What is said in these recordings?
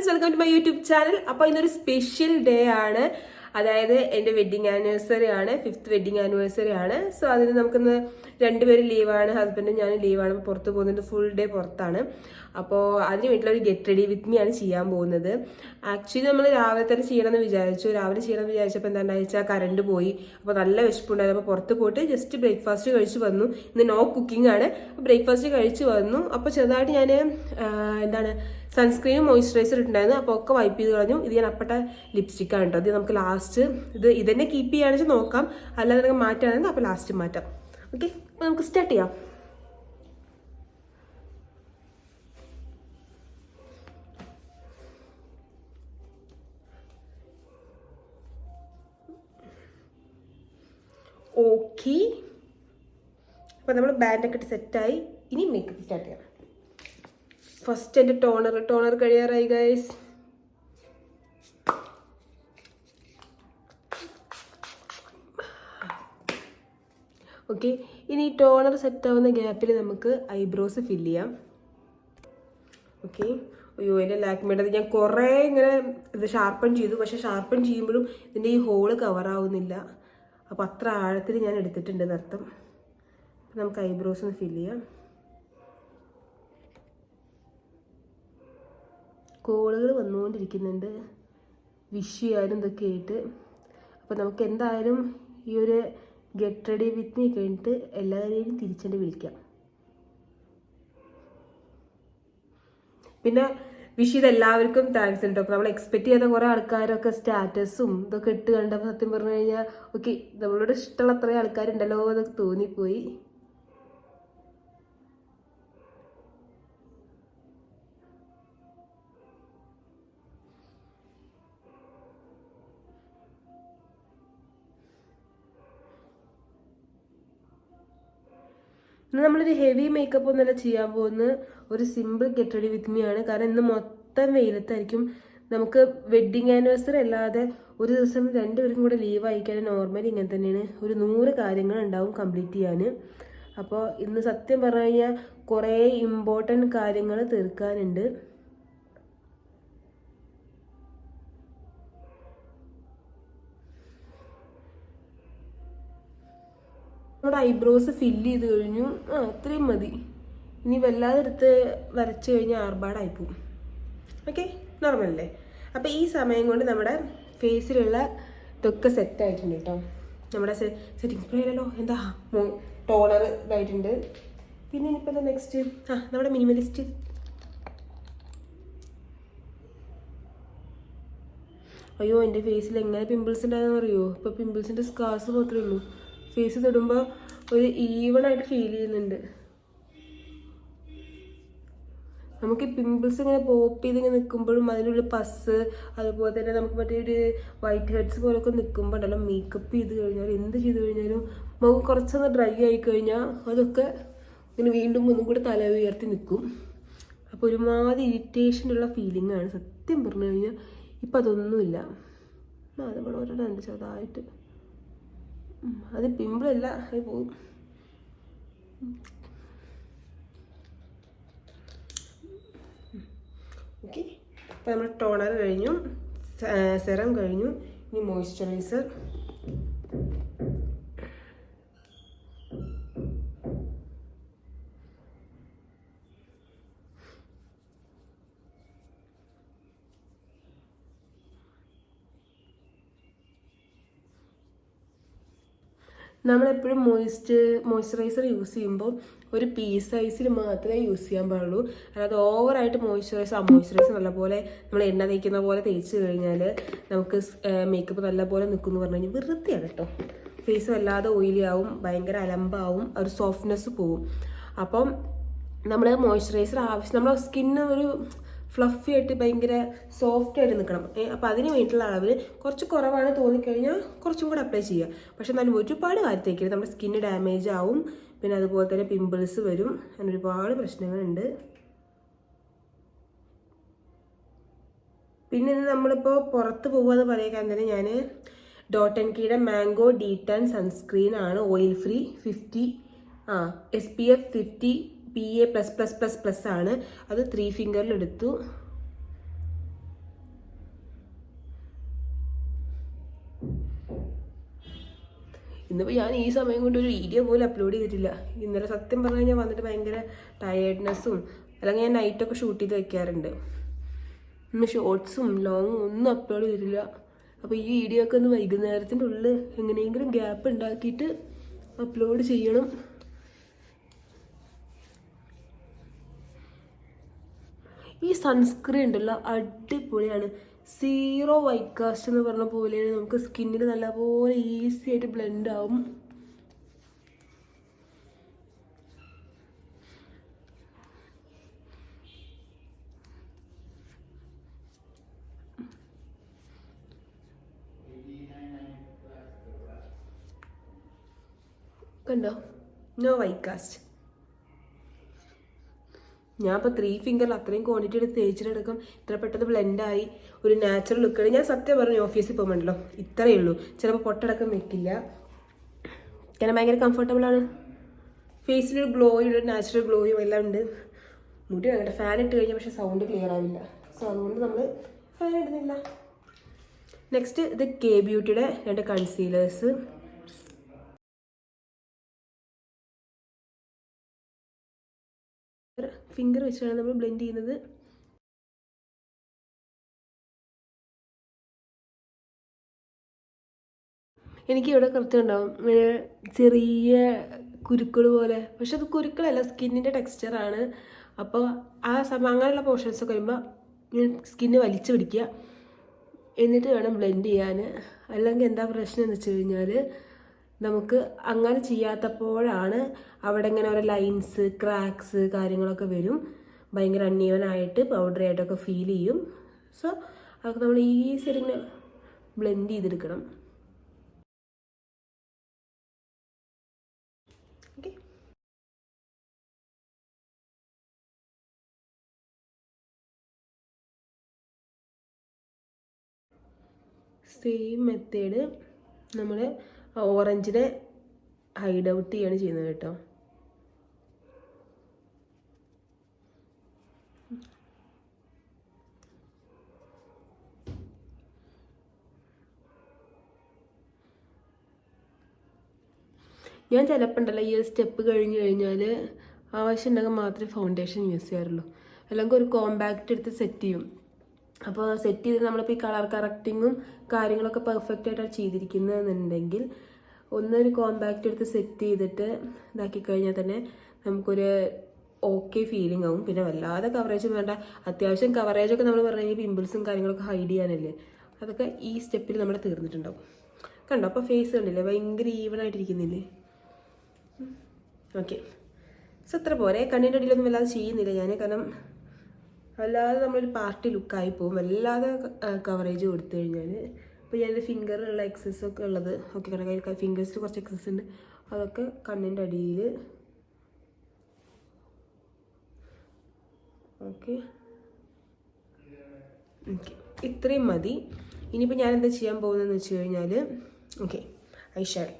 Friends welcome to my YouTube channel അപ്പോൾ ഇന്നൊരു special day ആണ്. അതായത് എന്റെ വെഡിങ് ആനിവേഴ്സറി ആണ് ഫിഫ്ത്ത് വെഡിങ് ആനിവേഴ്സറി ആണ്. സോ അതിന് നമുക്കിന്ന് രണ്ടുപേരും ലീവാണ് ഹസ്ബൻഡും ഞാനും ലീവാണ് അപ്പോൾ പുറത്ത് പോകുന്നുണ്ട് ഫുൾ ഡേ പുറത്താണ്. അപ്പോൾ അതിന് വീട്ടിലൊരു ഗെറ്റ് റെഡി വിത്ത് മീ ആണ് ചെയ്യാൻ പോകുന്നത്. ആക്ച്വലി നമ്മൾ രാവിലെ തന്നെ ചെയ്യണമെന്ന് വിചാരിച്ചു. രാവിലെ ചെയ്യണമെന്ന് വിചാരിച്ചപ്പോൾ എന്താണെന്ന് വെച്ചാൽ കറണ്ട് പോയി. അപ്പോൾ നല്ല വിശപ്പുണ്ടായിരുന്നു. അപ്പോൾ പുറത്ത് പോയിട്ട് ജസ്റ്റ് ബ്രേക്ക്ഫാസ്റ്റ് കഴിച്ച് വന്നു. ഇന്ന് നോ കുക്കിംഗ് ആണ്. ബ്രേക്ക്ഫാസ്റ്റ് കഴിച്ച് വന്നു. അപ്പോൾ ചെറുതായിട്ട് ഞാൻ എന്താണ് സൺസ്ക്രീനും മോയ്സ്ചറൈസർ ഇട്ടുണ്ടായിരുന്നു അപ്പോൾ ഒക്കെ വൈപ്പ് ചെയ്ത് കളഞ്ഞു. ഇത് ഞാൻ അപ്പട്ട ലിപ്സ്റ്റിക്കാണ് കേട്ടോ. ഇത് നമുക്ക് ലാസ്റ്റ് ഇത് ഇതന്നെ കീപ്പ് ചെയ്യുകയാണെന്ന് വെച്ചാൽ നോക്കാം. അല്ലാതെ നമുക്ക് മാറ്റുകയാണെങ്കിൽ അപ്പോൾ ലാസ്റ്റ് മാറ്റാം. ഓക്കെ അപ്പോൾ നമുക്ക് സ്റ്റാർട്ട് ചെയ്യാം. ഓക്കെ അപ്പോൾ നമ്മൾ ബാൻഡൊക്കെ ഇട്ട് സെറ്റായി ഇനി മേക്കപ്പ് സ്റ്റാർട്ട് ചെയ്യാം. ഫസ്റ്റ് എന്റെ ടോണർ ടോണർ കഴിയാറായി ഗൈസ് ഓക്കെ ഇനി ടോണർ സെറ്റ് ആവുന്ന ഗ്യാപ്പിൽ നമുക്ക് ഐബ്രോസ് ഫില്ല് ചെയ്യാം. ഓക്കെ അയ്യോ എന്റെ ലാക്മേയുടെ ഞാൻ കുറേ ഇങ്ങനെ ഇത് ഷാർപ്പൺ ചെയ്തു. പക്ഷെ ഷാർപ്പൺ ചെയ്യുമ്പോഴും ഇതിന്റെ ഈ ഹോൾ കവറാവുന്നില്ല അപ്പോൾ അത്ര ആഴത്തിൽ ഞാൻ എടുത്തിട്ടുണ്ട് നൃത്തം. നമുക്ക് ഐബ്രോസ് ഒന്ന് ഫില്ല് ചെയ്യാം. കോളുകൾ വന്നുകൊണ്ടിരിക്കുന്നുണ്ട്. വിഷ് ചെയ്യാനും ഇതൊക്കെ ആയിട്ട്. അപ്പോൾ നമുക്ക് എന്തായാലും ഈ ഒരു ഗെറ്റ് റെഡി വിത്ത് മീ കഴിഞ്ഞിട്ട് എല്ലാവരെയും തിരിച്ചുകൊണ്ട് വിളിക്കാം. പിന്നെ വിഷ് ചെയ്ത എല്ലാവർക്കും താങ്ക്സ് ഉണ്ട് അപ്പോൾ നമ്മൾ എക്സ്പെക്ട് ചെയ്യാത്ത കുറേ ആൾക്കാരൊക്കെ സ്റ്റാറ്റസും ഇതൊക്കെ ഇട്ട് കണ്ടപ്പോൾ സത്യം പറഞ്ഞു കഴിഞ്ഞാൽ ഓക്കെ നമ്മളോട് ഇഷ്ടമുള്ള അത്രയും ആൾക്കാരുണ്ടല്ലോ എന്നൊക്കെ തോന്നിപ്പോയി. ഇന്ന് നമ്മളൊരു ഹെവി മേക്കപ്പ് ഒന്നല്ല ചെയ്യാൻ പോകുന്നത് ഒരു simple get ready with me ആണ്. കാരണം ഇന്ന് മൊത്തം വെയിലത്തായിരിക്കും. നമുക്ക് വെഡ്ഡിങ് ആനിവേഴ്സറി അല്ലാതെ ഒരു ദിവസം രണ്ടുപേർക്കും കൂടെ ലീവ് അയക്കാൻ നോർമലി ഇങ്ങനെ തന്നെയാണ്. ഒരു നൂറ് കാര്യങ്ങൾ ഉണ്ടാവും കംപ്ലീറ്റ് ചെയ്യാൻ. അപ്പോൾ ഇന്ന് സത്യം പറഞ്ഞു കഴിഞ്ഞാൽ കുറേ ഇമ്പോർട്ടന്റ് കാര്യങ്ങൾ തീർക്കാനുണ്ട്. നമ്മുടെ ഐബ്രോസ് ഫില്ല് ചെയ്ത് കഴിഞ്ഞു. ആ അത്രയും മതി. ഇനി വല്ലാതെ എടുത്ത് വരച്ച് കഴിഞ്ഞാൽ ആർഭാടായി പോകും ഓക്കെ നോർമൽ അല്ലേ? അപ്പോൾ ഈ സമയം കൊണ്ട് നമ്മുടെ ഫേസിലുള്ള ഇതൊക്കെ സെറ്റ് ആയിട്ടുണ്ട് കേട്ടോ നമ്മുടെ സെറ്റിംഗ് സ്പ്രേ അല്ലല്ലോ എന്താ? ടോണർ ഇതായിട്ടുണ്ട്. പിന്നെ ഇനിയിപ്പോൾ എന്താ നെക്സ്റ്റ് ആ നമ്മുടെ മിനിമലിസ്റ്റ് അയ്യോ എന്റെ ഫേസിൽ എങ്ങനെ പിമ്പിൾസ് ഉണ്ടായെന്ന് അറിയോ ഇപ്പോൾ പിമ്പിൾസിന്റെ സ്കാർസ് മാത്രമേ ഉള്ളൂ. ഫേസ് തൊടുമ്പോൾ ഒരു ഈവൺ ആയിട്ട് ഫീൽ ചെയ്യുന്നുണ്ട്. നമുക്ക് പിമ്പിൾസ് ഇങ്ങനെ പോപ്പ് ചെയ്ത് ഇങ്ങനെ നിൽക്കുമ്പോഴും അതിനുള്ള പസ് അതുപോലെ തന്നെ നമുക്ക് മറ്റേ ഒരു വൈറ്റ് ഹെഡ്സ് പോലൊക്കെ നിൽക്കുമ്പോൾ ഉണ്ടല്ലോ മേക്കപ്പ് ചെയ്ത് കഴിഞ്ഞാലും എന്ത് ചെയ്ത് കഴിഞ്ഞാലും നമുക്ക് കുറച്ചൊന്ന് ഡ്രൈ ആയി കഴിഞ്ഞാൽ അതൊക്കെ ഇങ്ങനെ വീണ്ടും ഒന്നും കൂടി തല ഉയർത്തി നിൽക്കും അപ്പോൾ ഒരുമാതിരി ഇറിറ്റേഷനുള്ള ഫീലിംഗ് ആണ് സത്യം പറഞ്ഞു കഴിഞ്ഞാൽ ഇപ്പം അതൊന്നുമില്ല. അത് ഇവിടെ രണ്ട് ചെറുതായിട്ട് അത് പിമ്പിളല്ല അത് പോവും. ഓക്കെ അപ്പോൾ നമ്മൾ ടോണർ കഴിഞ്ഞു സെറം കഴിഞ്ഞു ഇനി മോയ്സ്ചറൈസർ നമ്മളെപ്പോഴും മോയിസ്റ്റ് മോയ്സ്ചറൈസർ യൂസ് ചെയ്യുമ്പോൾ ഒരു പീ സൈസിൽ മാത്രമേ യൂസ് ചെയ്യാൻ പാടുള്ളൂ. അല്ലാതെ ഓവറായിട്ട് മോയ്സ്ചറൈസർ ആ മോയ്സ്ചറൈസർ നല്ലപോലെ നമ്മൾ എണ്ണ തേക്കുന്ന പോലെ തേച്ച് കഴിഞ്ഞാൽ നമുക്ക് മേക്കപ്പ് നല്ലപോലെ നിൽക്കുമെന്ന് പറഞ്ഞു കഴിഞ്ഞാൽ വെറുതെയാണ് കേട്ടോ. ഫേസ് വല്ലാതെ ഓയിലി ആവും ഭയങ്കര അലമ്പാവും ഒരു സോഫ്റ്റ്നെസ് പോവും. അപ്പം നമ്മൾ മോയ്സ്ചറൈസർ ആവശ്യം നമ്മുടെ സ്കിന്ന് ഒരു ഫ്ലഫി ആയിട്ട് ഭയങ്കര സോഫ്റ്റ് ആയിട്ട് നിൽക്കണം അപ്പം അതിന് വേണ്ടിയിട്ടുള്ള അളവിൽ കുറച്ച് കുറവാണ് തോന്നിക്കഴിഞ്ഞാൽ കുറച്ചും കൂടെ അപ്ലൈ ചെയ്യുക. പക്ഷെ എന്നാലും ഒരുപാട് കാര്യത്തേക്കരുത് നമ്മുടെ സ്കിന്ന് ഡാമേജ് ആവും. പിന്നെ അതുപോലെ തന്നെ പിമ്പിൾസ് വരും. അങ്ങനെ ഒരുപാട് പ്രശ്നങ്ങളുണ്ട്. പിന്നെ ഇന്ന് നമ്മളിപ്പോൾ പുറത്ത് പോകുകയെന്ന് പറയാൻ തന്നെ ഞാൻ ഡോട്ട് ആൻഡ് കീയുടെ മാംഗോ ഡി ടെൻ സൺസ്ക്രീൻ ആണ്. ഓയിൽ ഫ്രീ ഫിഫ്റ്റി ആ S P F fifty P A plus plus plus plus ആണ്. അത് ത്രീ ഫിംഗറിൽ എടുത്തു. ഇന്നിപ്പോൾ ഞാൻ ഈ സമയം കൊണ്ട് ഒരു വീഡിയോ പോലും അപ്ലോഡ് ചെയ്തിട്ടില്ല. ഇന്നലെ സത്യം പറഞ്ഞു കഴിഞ്ഞാൽ വന്നിട്ട് ഭയങ്കര ടയേർഡ്നെസ്സും അല്ലെങ്കിൽ ഞാൻ നൈറ്റൊക്കെ ഷൂട്ട് ചെയ്ത് വെക്കാറുണ്ട്. ഇന്ന് ഷോർട്സും ലോങ്ങും ഒന്നും അപ്ലോഡ് ചെയ്തിട്ടില്ല. അപ്പോൾ ഈ വീഡിയോ ഒക്കെ ഒന്ന് വൈകുന്നേരത്തിന്റെ ഉള്ളിൽ എങ്ങനെയെങ്കിലും ഗ്യാപ്പ് ഉണ്ടാക്കിയിട്ട് അപ്ലോഡ് ചെയ്യണം. ഈ സൺസ്ക്രീൻ ഉണ്ടല്ലോ അടിപൊളിയാണ്. സീറോ വൈറ്റ് കാസ്റ്റ് എന്ന് പറഞ്ഞ പോലെ നമുക്ക് സ്കിന്നിൽ നല്ലപോലെ ഈസി ആയിട്ട് ബ്ലെൻഡ് ആവും. കണ്ടോ? നോ വൈറ്റ് കാസ്റ്റ് ഞാൻ ഇപ്പോൾ ത്രീ ഫിംഗറിൽ അത്രയും ക്വാണ്ടിറ്റി എടുത്ത് തേച്ചിട്ടെടുക്കും ഇത്ര പെട്ടെന്ന് ബ്ലെൻഡായി ഒരു നാച്ചുറൽ ലുക്കാണ് ഞാൻ സത്യം പറഞ്ഞു ഓഫീസിൽ പോകുമ്പോണ്ടല്ലോ ഇത്രയേ ഉള്ളൂ. ചിലപ്പോൾ പൊട്ടടക്കം വെക്കില്ല. കാരണം ഭയങ്കര കംഫർട്ടബിളാണ് ഫേസിലൊരു ഗ്ലോയും ഒരു നാച്ചുറൽ ഗ്ലോയും എല്ലാം ഉണ്ട്. മുടി വേണ്ട ഫാൻ ഇട്ട് കഴിഞ്ഞാൽ പക്ഷേ സൗണ്ട് ക്ലിയർ ആവില്ല. സോ അതുകൊണ്ട് നമ്മൾ ഫാൻ ഇടുന്നില്ല. നെക്സ്റ്റ് ഇത് കെ ബ്യൂട്ടിയുടെ രണ്ട് കൺസീലേഴ്സ് ഫിംഗർ വെച്ചാണ് നമ്മൾ ബ്ലെൻഡ് ചെയ്യുന്നത്. എനിക്ക് ഇവിടെ കറുത്തുണ്ടാവും ചെറിയ കുരുക്കൾ പോലെ. പക്ഷെ അത് കുരുക്കളല്ല സ്കിന്നിന്റെ ടെക്സ്ചറാണ് അപ്പോൾ ആ സമയം അങ്ങനെയുള്ള പോർഷൻസ് ഒക്കെ വരുമ്പോൾ സ്കിന്ന് വലിച്ചു പിടിക്കുക. എന്നിട്ട് വേണം ബ്ലെൻഡ് ചെയ്യാൻ. അല്ലെങ്കിൽ എന്താ പ്രശ്നം എന്ന് വെച്ച് കഴിഞ്ഞാൽ നമുക്ക് അങ്ങനെ ചെയ്യാത്തപ്പോഴാണ് അവിടെ ഇങ്ങനെ ഓരോ ലൈൻസ് ക്രാക്സ് കാര്യങ്ങളൊക്കെ വരും. ഭയങ്കര അന്യവനായിട്ട് പൗഡർ ആയിട്ടൊക്കെ ഫീൽ ചെയ്യും. സോ അതൊക്കെ നമ്മൾ ഈസി ഇങ്ങനെ ബ്ലെൻഡ് ചെയ്തെടുക്കണം. സെയിം മെത്തേഡ് നമ്മൾ ഓറഞ്ചിനെ ഹൈഡ് ഔട്ട് ചെയ്യാണ് ചെയ്യുന്നത് കേട്ടോ. ഞാൻ ചിലപ്പോൾ ഉണ്ടല്ലോ ഈ സ്റ്റെപ്പ് കഴിഞ്ഞ് കഴിഞ്ഞാൽ ആവശ്യം ഉണ്ടെങ്കിൽ മാത്രമേ ഫൗണ്ടേഷൻ യൂസ് ചെയ്യാറുള്ളൂ. അല്ലെങ്കിൽ ഒരു കോമ്പാക്റ്റ് എടുത്ത് സെറ്റ് ചെയ്യും. അപ്പോൾ സെറ്റ് ചെയ്ത് നമ്മളിപ്പോൾ ഈ കളർ കറക്റ്റിങ്ങും കാര്യങ്ങളൊക്കെ പെർഫെക്റ്റ് ആയിട്ടാണ് ചെയ്തിരിക്കുന്നതെന്നുണ്ടെങ്കിൽ ഒന്നൊരു കോമ്പാക്റ്റ് എടുത്ത് സെറ്റ് ചെയ്തിട്ട് ഇതാക്കി കഴിഞ്ഞാൽ തന്നെ നമുക്കൊരു ഓക്കെ ഫീലിംഗ് ആവും. പിന്നെ വല്ലാതെ കവറേജും വേണ്ട. അത്യാവശ്യം കവറേജൊക്കെ നമ്മൾ പറഞ്ഞു കഴിഞ്ഞാൽ പിമ്പിൾസും കാര്യങ്ങളൊക്കെ ഹൈഡ് ചെയ്യാനല്ലേ. അതൊക്കെ ഈ സ്റ്റെപ്പിൽ നമ്മൾ തീർന്നിട്ടുണ്ടാവും. കണ്ടോ? അപ്പോൾ ഫേസ് കണ്ടില്ലേ? ഭയങ്കര ഈവൺ ആയിട്ടിരിക്കുന്നില്ലേ? ഓക്കെ സോ അത്ര പോരെ. കണ്ണിന്റെ അടിയിലൊന്നും വല്ലാതെ ചെയ്യുന്നില്ല ഞാൻ കാരണം അല്ലാതെ നമ്മളൊരു പാർട്ടി ലുക്കായി പോകും. വല്ലാതെ കവറേജ് കൊടുത്തു കഴിഞ്ഞാൽ ഇപ്പോൾ ഞാൻ ഫിംഗറിലുള്ള എക്സസ് ഒക്കെ ഉള്ളത് ഓക്കെ കണക്കായി ഫിംഗേഴ്സിൽ കുറച്ച് എക്സസ് ഉണ്ട്. അതൊക്കെ കണ്ണിന്റെ അടിയിൽ ഓക്കെ. ഓക്കെ. ഇത്രയും മതി. ഇനിയിപ്പോൾ ഞാൻ എന്താ ചെയ്യാൻ പോകുന്നതെന്ന് വെച്ച് കഴിഞ്ഞാൽ ഓക്കെ. ഐ ഷാഡോ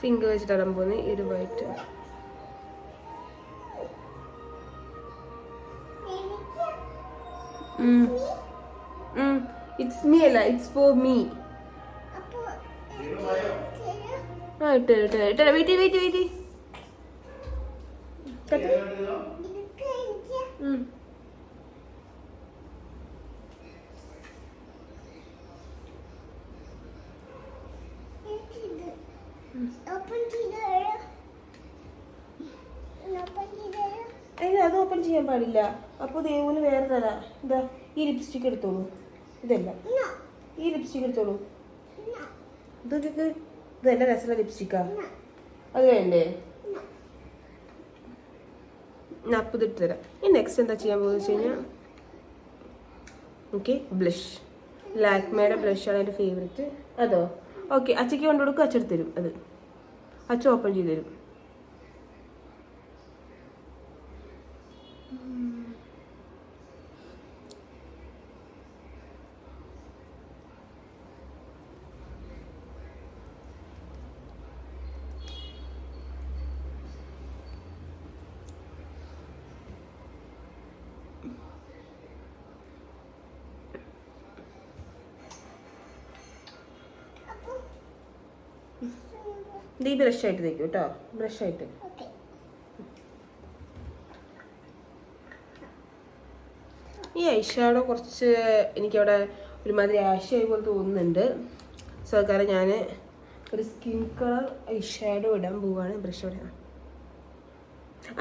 ഫിംഗർ വെച്ചിട്ട് ഇടാൻ പോകുന്നത് ഈ ഒരു വൈറ്റ്. ഇറ്റ്സ് മീ അല്ല ഇറ്റ്സ് ഫോർ മീ ആ ഇട്ടേ ഇട്ടേ ഇട്ടേ വെയിറ്റ് വെയിറ്റ് വെയിറ്റ് ഓപ്പൺ ചെയ്തോളൂ ഓപ്പൺ ചെയ്തോളൂ അതിന് അത് ഓപ്പൺ ചെയ്യാൻ പാടില്ല. അപ്പോൾ ദേവുന് വേറെ തരാം. എന്താ ഈ ലിപ്സ്റ്റിക് എടുത്തോളൂ. ഇതല്ല. ഈ ലിപ്സ്റ്റിക് എടുത്തോളൂ. ഇതൊക്കെ ഇതല്ല രസമുള്ള ലിപ്സ്റ്റിക്കാ അത് വേണ്ടേ? ഞാൻ അപ്പം തരാം. ഇനി നെക്സ്റ്റ് എന്താ ചെയ്യാൻ പോകുന്നത് വെച്ച് കഴിഞ്ഞാൽ ഓക്കെ ബ്ലഷ് ലാക്മേയുടെ ബ്ലഷാണ് എന്റെ ഫേവറേറ്റ് അതോ? ഓക്കെ അച്ചയ്ക്ക് കൊണ്ടു കൊടുക്കും തരും. അത്. അച്ഛ ഓപ്പൺ ചെയ്ത് തരും. ഇത് ഈ ബ്രഷ് ആയിട്ട് തേക്കും കേട്ടോ. ബ്രഷ് ആയിട്ട്. ഓക്കെ. ഈ ഐഷാഡോ കുറച്ച് എനിക്കവിടെ ഒരുമാതിരി ആശയായി പോലെ തോന്നുന്നുണ്ട്. സോ അത് കാരണം ഞാൻ ഒരു സ്കിൻ കളർ ഐഷാഡോ ഇടാൻ പോവാണ് ബ്രഷ് ഇവിടെ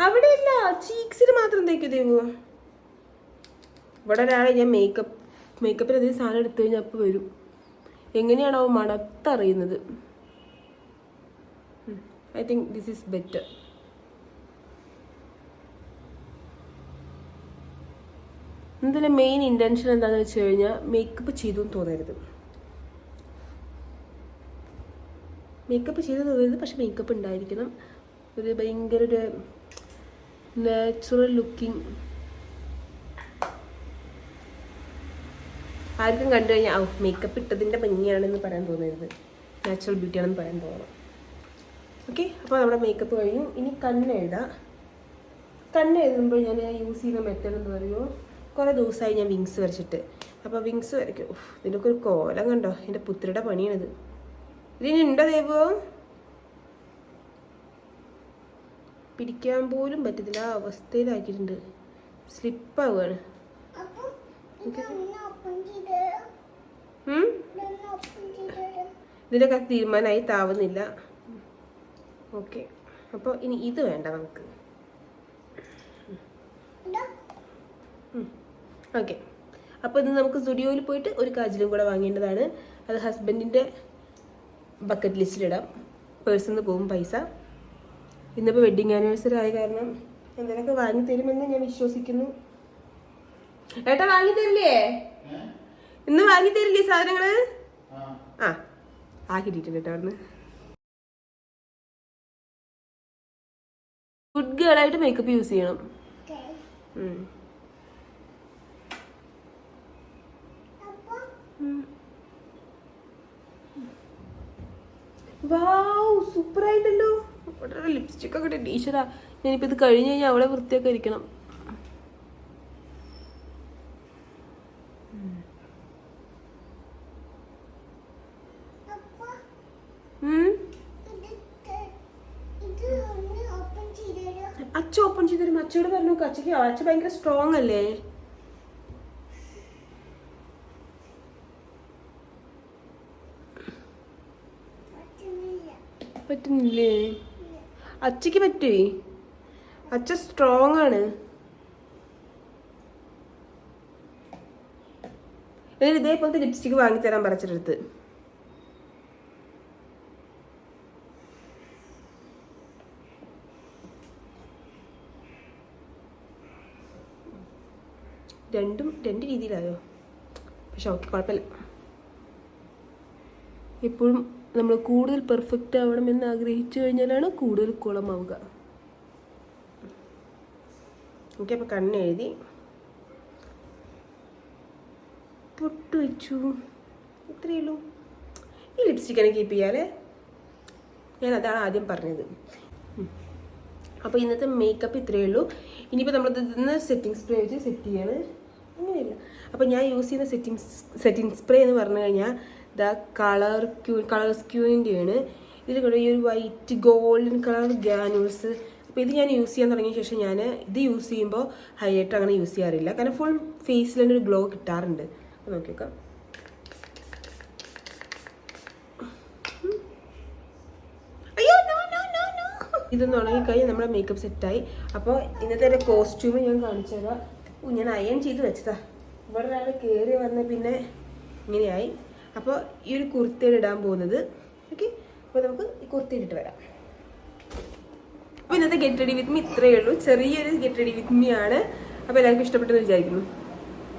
അവിടെ ഇല്ല ചീക്സിൽ മാത്രം തേക്കും ദേവു ഇവിടെ ഒരാളെ ഞാൻ മേക്കപ്പ് മേക്കപ്പിന് അധികം സാധനം എടുത്തു കഴിഞ്ഞാൽ അപ്പോൾ വരും. എങ്ങനെയാണോ മണത്തറിയുന്നത്. I think this is better ഇതിന്റെ മെയിൻ ഇന്റൻഷൻ എന്താണെന്ന് വെച്ച് കഴിഞ്ഞാൽ മേക്കപ്പ് ചെയ്തു തോന്നരുത്. മേക്കപ്പ് ചെയ്തു തോന്നരുത് പക്ഷെ മേക്കപ്പ് ഉണ്ടായിരിക്കണം. ഒരു ഭയങ്കര ഒരു നാച്ചുറൽ ലുക്കിംഗ് ആർക്കും കണ്ടു കഴിഞ്ഞാൽ മേക്കപ്പ് ഇട്ടതിന്റെ ഭംഗിയാണെന്ന് പറയാൻ തോന്നരുത്. നാച്ചുറൽ ബ്യൂട്ടി ആണെന്ന് പറയാൻ തോന്നണം. ഓക്കെ അപ്പോൾ നമ്മുടെ മേക്കപ്പ് കഴിഞ്ഞു. ഇനി കണ്ണ് എഴുതാം. കണ്ണ് എഴുതുമ്പോൾ ഞാൻ യൂസ് ചെയ്യുന്ന മെത്തേഡ് എന്ന് പറയുമോ കുറേ ദിവസമായി ഞാൻ വിങ്സ് വരച്ചിട്ട്. അപ്പോൾ വിങ്സ് വരയ്ക്കും. ഇതിനൊക്കെ ഒരു കോലം കണ്ടോ? എന്റെ പുത്രിയുടെ പണിയാണിത്. ഇതിനുണ്ടോ ഉണ്ടോ ദൈവോ? പിടിക്കാൻ പോലും പറ്റത്തില്ല. ആ അവസ്ഥയിലാക്കിയിട്ടുണ്ട്. സ്ലിപ്പാവുകയാണ് ഇതിന്റെ കാര്യം തീരുമാനമായി ചെയ്ത് ഓക്കെ. അപ്പോൾ ഇനി ഇത് വേണ്ട നമുക്ക്. ഓക്കെ. അപ്പോൾ ഇത് നമുക്ക് സ്റ്റുഡിയോയിൽ പോയിട്ട് ഒരു കാജിലും കൂടെ വാങ്ങേണ്ടതാണ്. അത് ഹസ്ബൻഡിന്റെ ബക്കറ്റ് ലിസ്റ്റിലിടാം പേഴ്സിൽ നിന്ന് പോകും പൈസ. ഇന്നിപ്പോൾ വെഡിങ് ആനിവേഴ്സറി ആയ കാരണം എന്തെങ്കിലുമൊക്കെ വാങ്ങി തരുമെന്ന് ഞാൻ വിശ്വസിക്കുന്നു. ഏട്ടാ വാങ്ങി തരില്ലേ? ഇന്ന് വാങ്ങി തരില്ലേ സാധനങ്ങൾ? ആ ആ കിട്ടിയിട്ടുണ്ട് കേട്ടോ അവിടുന്ന്. ഗുഡ് ഗേൾ ആയിട്ട് മേക്കപ്പ് യൂസ് ചെയ്യണം. ആയിട്ടല്ലോ. വളരെ ലിപ്സ്റ്റിക് ഒക്കെ ഇട്ട് ടീച്ചറാ ഞാനിപ്പോ ഇത് കഴിഞ്ഞ് കഴിഞ്ഞാൽ അവളെ വൃത്തിയൊക്കെ ഇരിക്കണം അപ്പൊ ഉം. ഇത് ത- ഇത് ഒന്ന് ഓപ്പൺ ചെയ്ത് തരോ അച്ഛ ഓപ്പൺ ചെയ്ത് തരും അച്ഛയോട് പറഞ്ഞു നോക്കുക അച്ഛക്ക് അച്ഛ ഭയങ്കര സ്ട്രോങ് അല്ലേ? പറ്റുന്നില്ലേ? അച്ഛക്ക് പറ്റേ? അച്ഛ സ്ട്രോങ് ആണ്. ഇതേപോലത്തെ ലിപ്സ്റ്റിക് വാങ്ങിത്തരാൻ പറിച്ചെടുത്ത് രണ്ടും രണ്ട് രീതിയിലായോ? പക്ഷെ ഓക്കെ കുഴപ്പമില്ല. എപ്പോഴും നമ്മൾ കൂടുതൽ പെർഫെക്റ്റ് ആവണമെന്ന് ആഗ്രഹിച്ചു കഴിഞ്ഞാലാണ് കൂടുതൽ കുളമാവുക. എനിക്ക് അപ്പം കണ്ണെഴുതി പൊട്ട് വെച്ചു. ഇത്രയേ ഉള്ളൂ. ഈ ലിപ്സ്റ്റിക്ക് എനിക്ക് കീപ്പ് ചെയ്യാലേ ഞാൻ അതാണ് ആദ്യം പറഞ്ഞത്. അപ്പോൾ ഇന്നത്തെ മേക്കപ്പ് ഇത്രയേ ഉള്ളൂ. ഇനിയിപ്പോൾ നമ്മൾ ഇതിന്ന് സെറ്റിംഗ് സ്പ്രേ വെച്ച് സെറ്റ് ചെയ്യാണ്. അങ്ങനെയില്ല. അപ്പോൾ ഞാൻ യൂസ് ചെയ്യുന്ന സെറ്റിംഗ് സെറ്റിംഗ് സ്പ്രേ എന്ന് പറഞ്ഞു കഴിഞ്ഞാൽ ദ കളർ ക്യൂ കളർ സ്ക്യൂണിന്റെയാണ് ഇതിൽ കൂടെ ഈ ഒരു വൈറ്റ് ഗോൾഡൻ കളർ ഗ്യാനൂൾസ് അപ്പോൾ ഇത് ഞാൻ യൂസ് ചെയ്യാൻ തുടങ്ങിയ ശേഷം ഞാൻ ഇത് യൂസ് ചെയ്യുമ്പോൾ ഹൈലൈറ്റർ അങ്ങനെ യൂസ് ചെയ്യാറില്ല. കാരണം ഫുൾ ഫേസിൽ തന്നെ ഒരു ഗ്ലോ കിട്ടാറുണ്ട്. നോക്കിയേക്കാം അയ്യോ നോ നോ നോ നോ ഇതൊന്ന് ഉണങ്ങി കഴിഞ്ഞ് നമ്മുടെ മേക്കപ്പ് സെറ്റായി അപ്പോൾ ഇന്നത്തെ ഒരു കോസ്റ്റ്യൂം ഞാൻ കാണിച്ചു തരാം. ഞാൻ അയൺ ചെയ്ത് വെച്ചതാ. ഇവിടെ ഒരാൾ കയറി വന്ന പിന്നെ ഇങ്ങനെയായി. അപ്പോൾ ഈ ഒരു കുർത്തിയാണ് ഇടാൻ പോകുന്നത്. ഓക്കെ അപ്പോൾ നമുക്ക് ഈ കുർത്തി ഇട്ടിട്ട് വരാം. അപ്പോൾ ഇന്നത്തെ ഗെറ്റ് റെഡി വിത്ത് മീ ഇത്രയേ ഉള്ളൂ. ചെറിയൊരു ഗെറ്റ് റെഡി വിത്ത് മീ ആണ്. അപ്പോൾ എല്ലാവർക്കും ഇഷ്ടപ്പെട്ടെന്ന് വിചാരിക്കുന്നു.